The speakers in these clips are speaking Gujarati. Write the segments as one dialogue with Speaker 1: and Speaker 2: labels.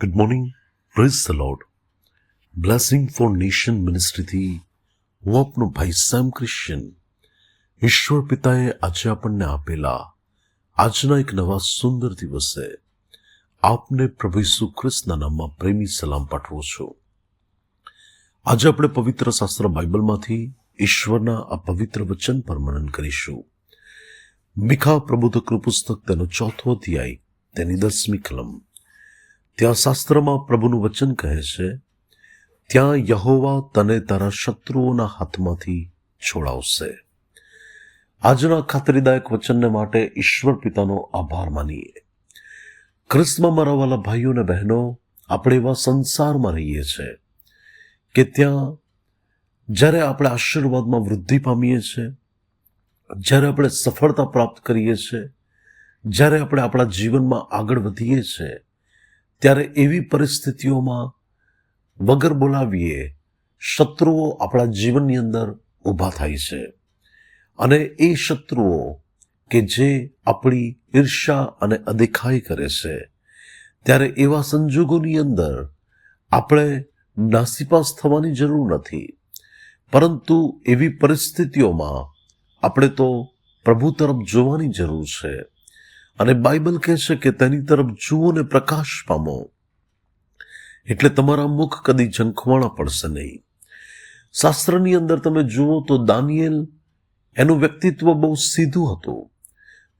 Speaker 1: Good morning praise the lord blessing for nation મિનિસ્ટ્રીથી હું આપનો ભાઈ સેમ ક્રિશ્ચિયન ઈશ્વર પિતાએ આજે આપણને આપેલા આજના એક નવા સુંદર દિવસે આપને પ્રભુ ઈસુ ખ્રિસ્તના નામમાં પ્રેમી સલામ પાઠવું છું. આજે આપણે પવિત્ર શાસ્ત્ર બાઇબલમાંથી ઈશ્વરના આ પવિત્ર વચન પર મનન કરીશું. મિખા પ્રબોધકનું પુસ્તક તેનો ચોથો અધ્યાય, તેની દસમી કલમ. ત્યાં શાસ્ત્રમાં પ્રભુનું વચન કહે છે, ત્યાં યહોવા તને તારા શત્રુઓના હાથમાંથી છોડાવશે. આજના ખાતરીદાયક વચનને માટે ઈશ્વર પિતાનો આભાર માનીએ. ખ્રિસ્તમાં મારા ભાઈઓ અને બહેનો, આપણે એવા સંસારમાં રહીએ છીએ કે ત્યાં જ્યારે આપણે આશીર્વાદમાં વૃદ્ધિ પામીએ છીએ જ્યારે આપણે સફળતા પ્રાપ્ત કરીએ છીએ જ્યારે આપણે આપણા જીવનમાં આગળ વધીએ છીએ ત્યારે એવી પરિસ્થિતિઓમાં વગર બોલાવીએ શત્રુઓ આપણા જીવનની અંદર ઊભા થાય છે. અને એ શત્રુઓ કે જે આપણી ઈર્ષા અને અદેખાઈ કરે છે, ત્યારે એવા સંજોગોની અંદર આપણે નાસીપાસ થવાની જરૂર નથી. પરંતુ એવી પરિસ્થિતિઓમાં આપણે તો પ્રભુ તરફ જોવાની જરૂર છે. અને બાઇબલ કહે છે કે તેની તરફ જુઓ ને પ્રકાશ પામો. એટલે તમારા મુખ કદી ઝંખવાણા પડશે નહીં. શાસ્ત્રની અંદર તમે જુઓ તો દાનિયેલ એનું વ્યક્તિત્વ બહુ સીધું હતું.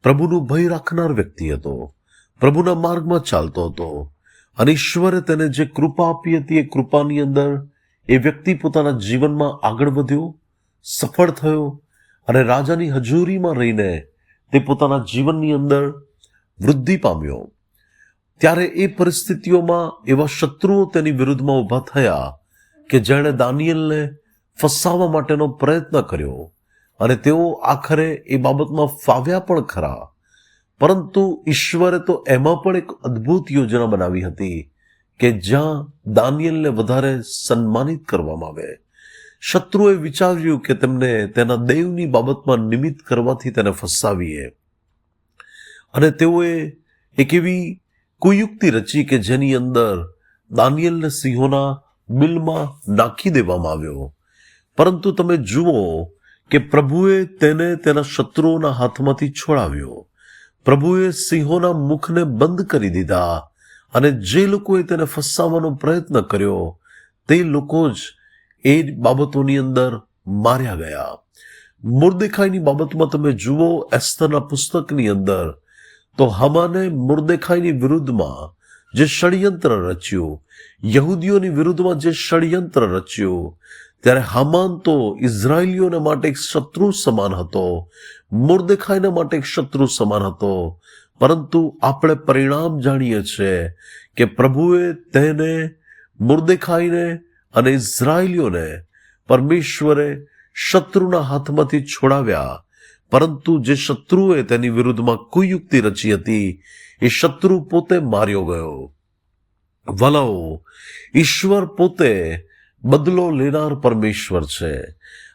Speaker 1: પ્રભુનું ભય રાખનાર વ્યક્તિ હતો. પ્રભુના માર્ગમાં ચાલતો હતો. અને ઈશ્વરે તેને જે કૃપા આપી હતી એ કૃપાની અંદર એ વ્યક્તિ પોતાના જીવનમાં આગળ વધ્યો, સફળ થયો અને રાજાની હજુરીમાં રહીને તે પોતાના જીવનની અંદર વૃદ્ધિ પામ્યો. ત્યારે એ પરિસ્થિતિઓમાં એવા શત્રુઓ તેની વિરુદ્ધમાં ઊભા થયા કે જેણે દાનિયલને ફસાવવા માટેનો પ્રયત્ન કર્યો અને તેઓ આખરે એ બાબતમાં ફાવ્યા પણ ખરા. પરંતુ ઈશ્વરે તો એમાં પણ એક અદ્ભુત યોજના બનાવી હતી કે જ્યાં દાનિયલને વધારે સન્માનિત કરવામાં આવે. શત્રુએ વિચાર્યું કે તેમને તેના દેવની બાબતમાં નિમિત્ત કરવાથી તેને ફસાવીએ. અને તેઓએ એક એવી કુયુક્તિ રચી કે જેની અંદર દાનિયલને સિંહોના બિલમાં નાખી દેવામાં આવ્યો. પરંતુ તમે જુઓ કે પ્રભુએ તેને તેના શત્રુઓના હાથમાંથી છોડાવ્યો. પ્રભુએ સિંહોના મુખને બંધ કરી દીધા અને જે લોકોએ તેને ફસાવવાનો પ્રયત્ન કર્યો, તે લોકો જ એ બાબતોની અંદર માર્યા ગયા. મુર્દેખાઈની બાબતમાં તમે જુઓ, એસ્તરના પુસ્તકની અંદર તો હમાને મુર્દેખાઈની વિરુદ્ધમાં જે ષડયંત્ર રચ્યું, યહૂદીઓની વિરુદ્ધમાં જે ષડયંત્ર રચ્યું, ત્યારે હમાન તો ઇઝરાયલીઓને માટે એક શત્રુ સમાન હતો, મુર્દેખાઈના માટે એક શત્રુ સમાન હતો. પરંતુ આપણે પરિણામ જાણીએ છીએ કે પ્રભુએ તેને મુર્દેખાઈને અને ઇઝરાયલીઓને પરમેશ્વરે શત્રુના હાથમાંથી છોડાવ્યા પરંતુ જે શત્રુએ તેની વિરુદ્ધમાં કુયુક્તિ રચી હતી, એ શત્રુ પોતે માર્યો ગયો. વલાઓ, ઈશ્વર પોતે બદલો લેનાર પરમેશ્વર છે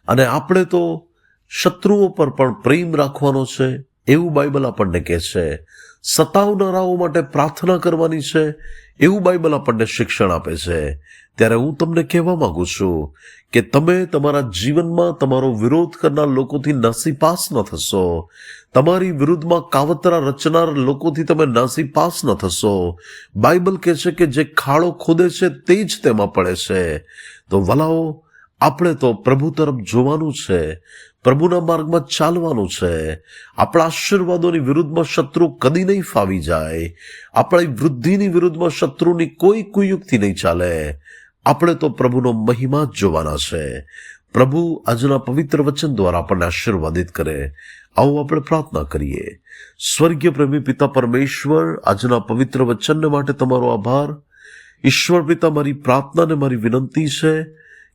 Speaker 1: અને આપણે તો શત્રુઓ પર પણ પ્રેમ રાખવાનો છે, એવું બાઇબલ આપણને કહે છે. સતાવનારાઓ માટે પ્રાર્થના કરવાની છે, એવું બાઇબલ આપણને શિક્ષણ આપે છે. ત્યારે હું તમને કહેવા માંગુ છું કે તમે તમારા જીવનમાં તમારો વિરોધ કરનાર લોકોથી નાસીપાસ ન થશો. તમારી વિરુદ્ધમાં કાવતરા રચનાર લોકોથી તમે નાસીપાસ ન થશો. બાઇબલ કહે છે કે જે ખાડો ખોદે છે તે જ તેમાં પડે છે. તો વલાઓ, આપણે તો પ્રભુ તરફ જોવાનું છે, પ્રભુના માર્ગમાં ચાલવાનું છે. આપણા આશીર્વાદોની વિરુદ્ધમાં શત્રુ કદી નહીં ફાવી જાય. આપણી વૃદ્ધિની વિરુદ્ધમાં શત્રુની કોઈ કુયુક્તિ નહીં ચાલે. આપણે તો પ્રભુનો મહિમા જ જોવાના છે. પ્રભુ આજના પવિત્ર વચન દ્વારા આપણને આશીર્વાદિત કરે. આવો આપણે પ્રાર્થના કરીએ. સ્વર્ગીય પ્રેમી પિતા પરમેશ્વર, આજના પવિત્ર વચનને માટે તમારો આભાર. ઈશ્વર પિતા, મારી પ્રાર્થનાને મારી વિનંતી છે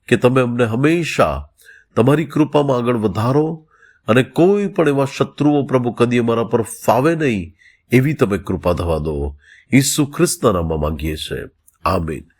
Speaker 1: કે તમે અમને હંમેશા તમારી કૃપામાં આગળ વધારો અને કોઈ પણ એવા શત્રુઓ પ્રભુ કદી અમારા પર ફાવે નહીં એવી તમે કૃપા થવા દો. ઈસુ ખ્રિસ્તના નામમાં માંગીએ છીએ. આમીન.